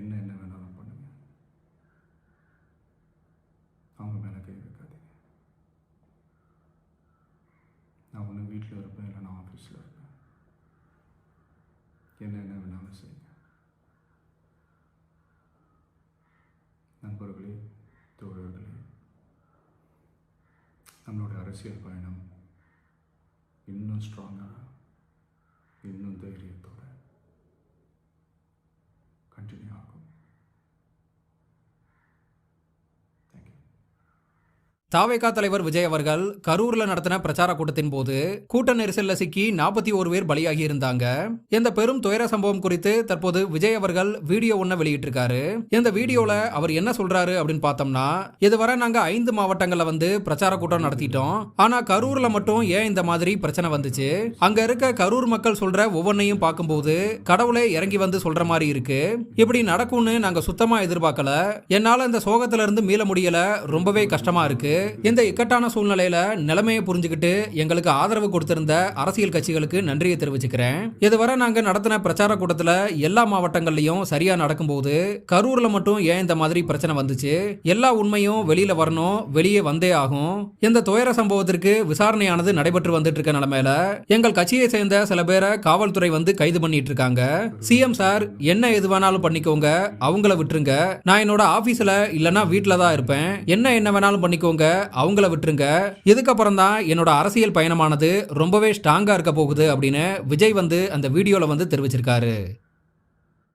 என்ன என்ன வேணாலும் பண்ணுங்க. அவங்க மேலே கை வைக்காதீங்க. நான் ஒன்று வீட்டில் இருப்பேன் இல்லை நான் ஆஃபீஸில் இருப்பேன். என்ன என்ன வேணாலும் செய்யுங்க. நண்பர்களே தோழர்களே நம்மளுடைய அரசியல் பயணம் இன்னும் ஸ்ட்ராங்காக இன்னும் தைரியத்தோட தாவேகா தலைவர் விஜய் அவர்கள் கரூர்ல நடத்தின பிரச்சார கூட்டத்தின் போது கூட்ட நெரிசல்ல சிக்கி நாற்பத்தி ஒரு பேர் பலியாகி இருந்தாங்க இந்த பெரும் துயர சம்பவம் குறித்து தற்போது விஜய் அவர்கள் வீடியோ ஒன்ன வெளியிட்டிருக்காரு. இந்த வீடியோல அவர் என்ன சொல்றாரு அப்படின்னு பார்த்தோம்னா இதுவரை நாங்க ஐந்து மாவட்டங்கள்ல வந்து பிரச்சார கூட்டம் நடத்திட்டோம். ஆனா கரூர்ல மட்டும் ஏன் இந்த மாதிரி பிரச்சனை வந்துச்சு? அங்க இருக்க கரூர் மக்கள் சொல்ற ஒவ்வொன்றையும் பார்க்கும்போது கடவுளே இறங்கி வந்து சொல்ற மாதிரி இருக்கு. இப்படி நடக்கும்னு நாங்க சுத்தமா எதிர்பார்க்கல. என்னால இந்த சோகத்துல இருந்து மீள முடியல. ரொம்பவே கஷ்டமா இருக்கு. இந்த இக்கட்டான சூழ்நிலையில நிலைமையை புரிஞ்சுக்கிட்டு எங்களுக்கு ஆதரவு கொடுத்திருந்த அரசியல் கட்சிகளுக்கு நன்றியை தெரிவிச்சுக்கிறேன். இதுவரை நாங்க நடத்தின பிரச்சார கூட்டத்துல எல்லா மாவட்டங்கள்லயும் சரியா நடக்கும்போது கரூர்ல மட்டும் ஏன் இந்த மாதிரி பிரச்சனை வந்துச்சு? எல்லா உண்மையும் வெளியில வரணும் வெளியே வந்தே ஆகும். இந்த துயர சம்பவத்திற்கு விசாரணையானது நடைபெற்று வந்துட்டு இருக்க நிலைமையில எங்கள் கட்சியை சேர்ந்த சில பேரை காவல்துறை வந்து கைது பண்ணிட்டு இருக்காங்க. சிஎம் சார் என்ன எது வேணாலும் பண்ணிக்கோங்க அவங்கள விட்டுருங்க. நான் என்னோட ஆபீஸ்ல இல்லனா வீட்டுல தான் இருப்பேன். என்ன என்ன வேணாலும் பண்ணிக்கோங்க அவங்கள விட்டுருங்க. இதுக்கப்புறம் தான் என்னோட அரசியல் பயணமானது ரொம்பவே ஸ்ட்ராங்கா இருக்க போகுது அப்படின்னு விஜய் வந்து அந்த வீடியோல வந்து தெரிவிச்சிருக்காரு.